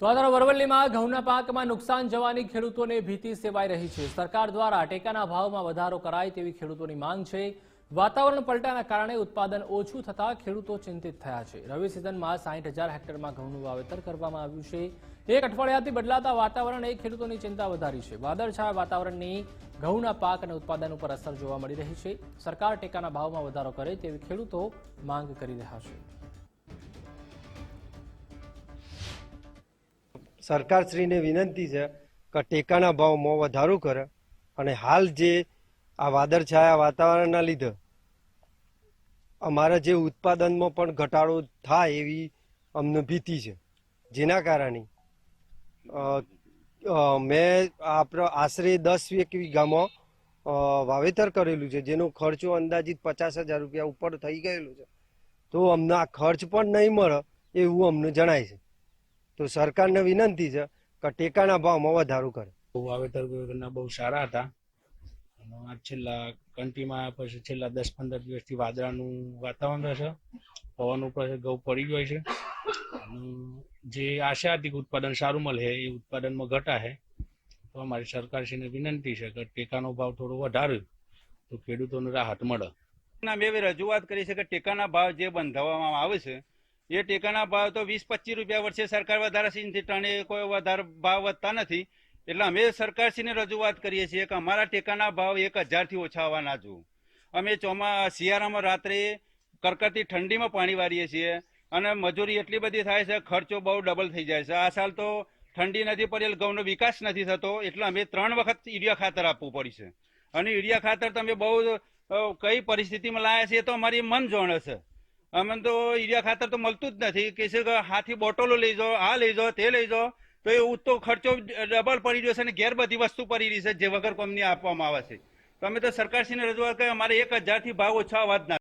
તરફ અરવલ્લીમાં ઘઉંના પાકમાં નુકસાન જવાની ખેડૂતોને ભીતિ સેવાઈ રહી છે. સરકાર દ્વારા ટેકાના ભાવમાં વધારો કરાય તેવી ખેડૂતોની માંગ છે. વાતાવરણ પલટાના કારણે ઉત્પાદન ઓછું થતા ખેડૂતો ચિંતિત થયા છે. રવિ સિઝનમાં સાઠ હજાર હેક્ટરમાં ઘઉંનું વાવેતર કરવામાં આવ્યું છે. એક અઠવાડિયાથી બદલાતા વાતાવરણે ખેડૂતોની ચિંતા વધારી છે. વાદળછાયા વાતાવરણની ઘઉંના પાક અને ઉત્પાદન ઉપર અસર જોવા મળી રહી છે. સરકાર ટેકાના ભાવમાં વધારો કરે તેવી ખેડૂતો માંગ કરી રહ્યા છે. સરકારશ્રીને વિનંતી છે કે ટેકાના ભાવમાં વધારો કરે અને હાલ જે આ વાદળછાયા વાતાવરણના લીધે અમારા જે ઉત્પાદનમાં પણ ઘટાડો થાય એવી અમને ભીતિ છે. જેના કારણે મેં આપણે આશરે દસ એક વીઘામાં વાવેતર કરેલું છે, જેનો ખર્ચો અંદાજિત પચાસ હજાર રૂપિયા ઉપર થઈ ગયેલો છે. તો અમને આ ખર્ચ પણ નહીં મળે એવું અમને જણાય છે. તો સરકારને વિનંતી છે કે ટેકાના ભાવમાં વધારો કરે. વાવેતર ના બહુ સારા હતા. આ છેલ્લા કંટીમાં પછી છેલ્લા દસ પંદર દિવસથી વાદળાનું વાતાવરણ રહેશે. પવન ઉપર ઘઉં પડી ગયો છે. જે આશા હતી કે ઉત્પાદન સારું મળે એ ઉત્પાદનમાં ઘટા છે. તો અમારી સરકારશ્રીને વિનંતી છે કે ટેકાનો ભાવ થોડો વધારે તો ખેડૂતોને રાહત મળે. ના મેં એવી રજૂઆત કરી છે કે ટેકાના ભાવ જે બંધાવવામાં આવે છે એ ટેકાના ભાવ તો વીસ પચીસ રૂપિયા વર્ષે સરકાર વધારે છે એનાથી ટણે, કોઈ વધારે ભાવ વધતા નથી. એટલે અમે સરકારશ્રીને રજૂઆત કરીએ છીએ કે અમારા ટેકાના ભાવ એક હજારથી ઓછા આવવા ના જોવું અમે ચોમા, શિયાળામાં રાત્રે કરકરતી ઠંડીમાં પાણી વારીએ છીએ અને મજૂરી એટલી બધી થાય છે, ખર્ચો બહુ ડબલ થઈ જાય છે. આ સાલ તો ઠંડી નથી પડેલ, ઘઉંનો વિકાસ નથી થતો, એટલે અમે ત્રણ વખત યુરિયા ખાતર આપવું પડશે. અને યુરિયા ખાતર તમે બહુ કઈ પરિસ્થિતિમાં લાયા છે એ તો અમારી મન જોણ છે અમે તો યુરિયા ખાતર તો મળતું જ નથી. કે છે હાથી બોટલો લઈ જાઓ, આ લઈ જાઓ, તે લઈ જાઓ, તો એ તો ખર્ચો ડબલ પડી રહ્યો છે અને ઘેર બધી વસ્તુ પડી રહી છે જે વગર કોમની આપવામાં આવે છે. તો અમે તો સરકારશ્રીને રજૂઆત કરી, અમારે એક હજારથી ભાવ ઓછા વાત ના